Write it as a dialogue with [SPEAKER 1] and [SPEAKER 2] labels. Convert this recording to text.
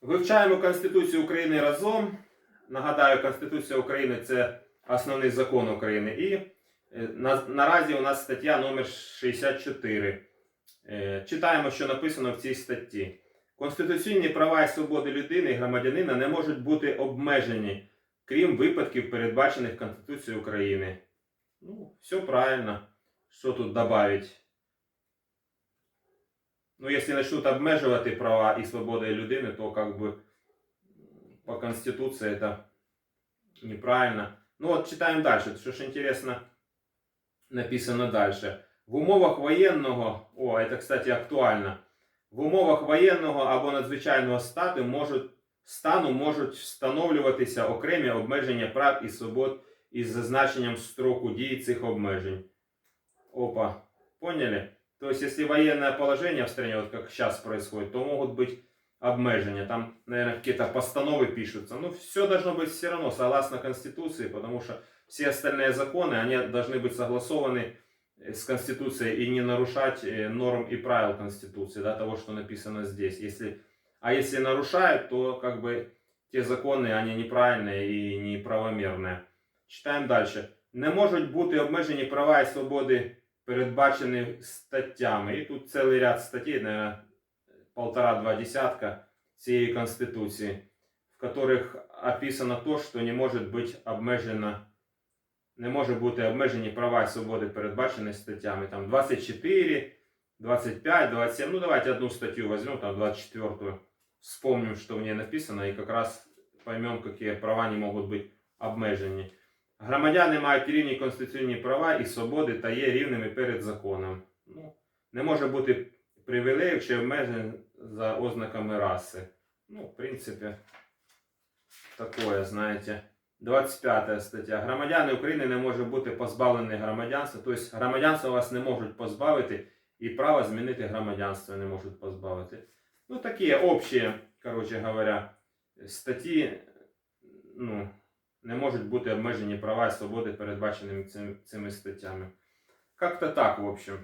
[SPEAKER 1] Вивчаємо Конституцію України разом. Нагадаю, Конституція України це основний закон України. І е, на, наразі у нас стаття номер 64. Е, Читаємо, що написано в цій статті. Конституційні права і свободи людини і громадянина не можуть бути обмежені, крім випадків, передбачених Конституцією України. Ну, все правильно. Що тут добавить? Ну, если начнут обмежувати права и свободы людини, то как бы по Конституции это неправильно. Ну вот читаем дальше. Что ж интересно написано дальше. В умовах воєнного, о, это, кстати, актуально. В умовах воєнного або надзвичайного стату можуть, стану можуть встановлюватися окремі обмеження прав і свобод із зазначенням строку дії цих обмежень. Опа, поняли? То есть, если военное положение в стране, вот как сейчас происходит, то могут быть обмежения. Там, наверное, какие-то постановы пишутся. Ну, все должно быть все равно согласно Конституции, потому что все остальные законы, они должны быть согласованы э, с Конституцией и не нарушать э, норм и правил Конституции, да, того, что написано здесь. Если, а если нарушают, то как бы те законы, они неправильные и неправомерные. Читаємо далі. Не можуть бути обмежені права і свободи, передбачені статтями. І тут цілий ряд статей, наверное, полтора-два десятка цієї Конституції, в которых описано то, що не може бути обмежено, не може бути обмежені права і свободи, передбачені статтями. Там 24, 25, 27. Ну, давайте одну статтю возьмем, там 24. Вспомним, что в ней написано, и как раз поймем, какие права не можуть бути обмежені. Громадяни мають рівні конституційні права і свободи та є рівними перед законом. Ну, не може бути привілеїв чи обмежень за ознаками раси. Ну, в принципі, такое, знаєте. 25 стаття. Громадяни України не можуть бути позбавлені громадянства. Тобто громадянства вас не можуть позбавити і право змінити громадянство не можуть позбавити. Ну, такі общі, коротше говоря, статті, ну, не можуть бути обмежені права і свободи, передбаченими цими статтями. Как-то так, в общем.